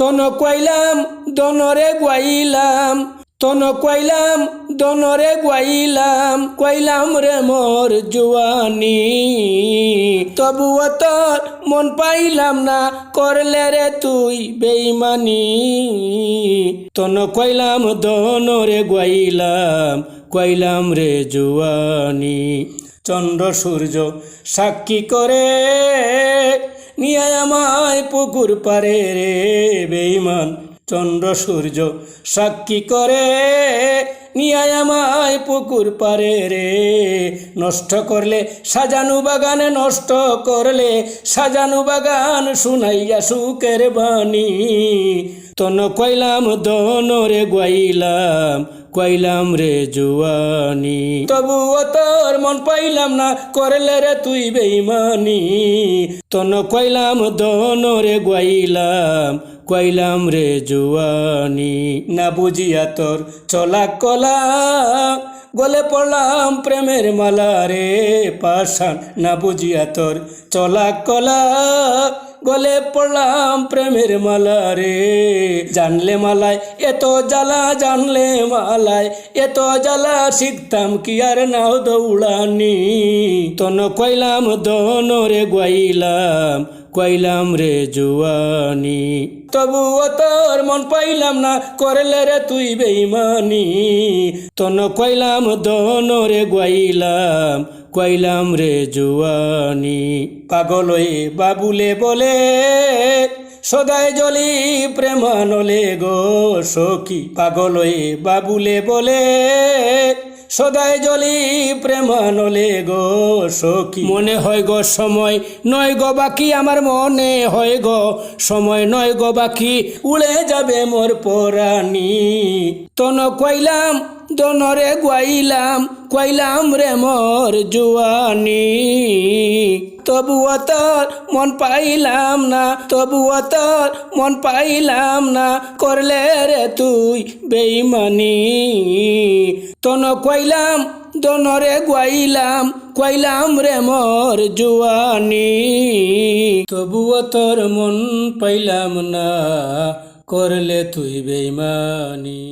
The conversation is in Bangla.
তন কইলাম, দনরে গুয়াইলাম। তন কইলাম, দনরে গুয়াইলাম। কইলাম রে মোর জুয়ানি। তবুও তোর মন পাইলাম না, করলে রে তুই বেইমানি। তন কইলাম, দনরে গুয়াইলাম, কইলাম রে জুয়ানি। চন্দ্র সূর্য সাক্ষী করে নিয়ে আমায় পুকুর পারে রে বেইমান চন্দ্র সূর্য সাক্ষী করে নিয়ে আমায় পুকুর পারে রে। নষ্ট করলে সাজানু বাগানে, নষ্ট করলে সাজানু বাগান, শুনাইয়া সুখের বাণী। তন কইলাম দনরে গাইলাম কইলাম রে জুয়ানি। তবুও তোর মন পাইলাম না, করলে রে তুই বেইমানি। তন কইলাম দনরে গাইলাম কইলাম রে জুয়ানি, না বুঝিয়া তোর চলা কলা। গলে পড়লাম প্রেমের মালা রে পাশান না বুঝিয়া তোর চলা কলা। গলে পড়লাম প্রেমের মালা রে, জানলে মালায় এত জ্বালা, জানলে মালায় এত জ্বালা। শিখতাম কি আর নাও দৌড়ানি, তন কইলাম দনরে গাইলাম কইলাম রে জুয়ানি। তবুও তোর মন পাইলাম না, করলে রে তুই বেইমানি। তন কইলাম, দন রে গাইলাম কইলাম রে জুয়ানি। পাগল বাবুলে বলে, সদাই জলি প্রেমানলে গো সখী। পাগল বাবুলে বলে সদাই জলি প্রেমানলে গো সখী। মনে হয় গো সময় নয় গো বাকি, আমার মনে হয় গো সময় নয় গো বাকি। উড়ে যাবে মোর পরাণী। তন কইলাম দনরে গাইলাম কইলাম রে মোর জুয়ানি। তবুও তোর মন পাইলাম না, তবুও তোর মন পাইলাম না, করলে রে তুই বেইমানি। তন কইলাম দনরে গাইলাম কইলাম রে মোর জুয়ানি। তবুও তোর মন পাইলাম না, করলে তুই বেইমানি।